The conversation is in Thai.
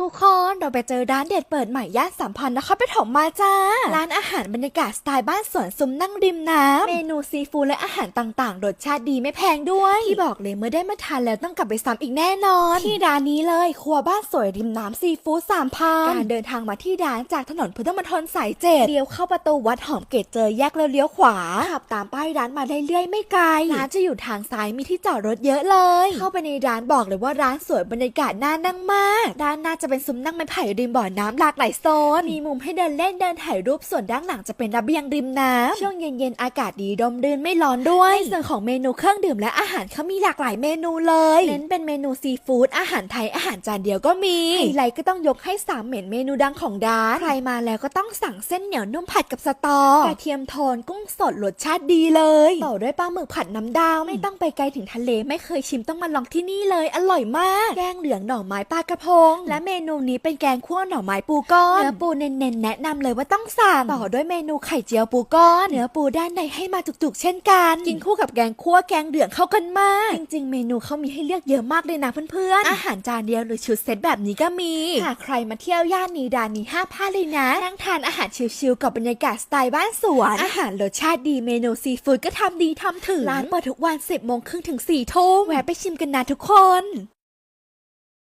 ทุกคนเราไปเจอร้านเด็ดเปิดใหม่ย่านสัมพันธ์นครปฐมมาจ้า ร้านอาหารบรรยากาศสไตล์บ้านสวนซุ้มนั่งริมน้ำ เมนูซีฟู้ดและอาหารต่างๆ รสชาติดีไม่แพงด้วย ที่บอกเลยเมื่อได้มาทานแล้วต้องกลับไปซ้ำอีกแน่นอน ที่ร้านนี้เลย ครัวบ้านสวยริมน้ำซีฟู้ดสามพันการเดินทางมาที่ร้านจากถนนพุทธมณฑลสายเจ็ดเลี้ยวเข้าประตูวัดหอมเกตเจอแยกแล้วเลี้ยวขวาขับตามป้ายร้านมาได้เรื่อยๆไม่ไกลร้านจะอยู่ทางซ้ายมีที่จอดรถเยอะเลย เข้าไปในร้านบอกเลยว่าร้านสวยบรรยากาศน่านั่งมากด้านหน้าจะเป็นซุ้มนั่งไม้ไผ่ริมบ่อน้ำหลากหลายโซน มีมุมให้เดินเล่นเดินถ่ายรูปส่วนด้านหลังจะเป็นระเบียงริมน้ำช่วงเย็นๆอากาศดีร่มรื่นไม่ร้อนด้วย ในส่วนของเมนูเครื่องดื่มและอาหารเขามีหลากหลายเมนูเลยเน้นเป็นเมนูซีฟู้ดอาหารไทยอาหารจานเดียวก็มีไฮไลท์ก็ต้องยกให้สามเหม็นเมนูดังของร้านใครมาแล้วก็ต้องสั่งเส้นเหนียวนุ่มผัดกับสตอกระเทียมโทนกุ้งสดรสชาติดีเลยต่อด้วยปลาหมึกผัดน้ำดาวไม่ต้องไปไกลถึงทะเลไม่เคยชิมต้องมาลองที่นี่เลย อร่อยมาก แกงเหลืองหน่อไม้ปลากระพงและเมนูนี้เป็นแกงคั่วหน่อไม้ปูก้อนเนื้อปูเน้นๆแนะนำเลยว่าต้องสั่งต่อด้วยเมนูไข่เจียวปูก้อนเนื้อปูด้านในให้มาจุกๆ เช่นกันกินคู่กับแกงคั่วแกงเหลืองเข้ากันมากจริงๆ เมนูเขามีให้เลือกเยอะมากเลยนะเพื่อนๆอาหารจานเดียวหรือชุดเซตแบบนี้ก็มีหากใครมาเที่ยวย่านนี้ร้านนี้ห้ามพลาดเลยนะนั่งทานอาหารชิลๆกับบรรยากาศสไตล์บ้านสวนอาหารรสชาติดีเมนูซีฟู้ดก็ทำดีทำถึงร้านเปิดทุกวัน10โมงครึ่งถึง4ทุ่มแวะไปชิมกันนะทุกคน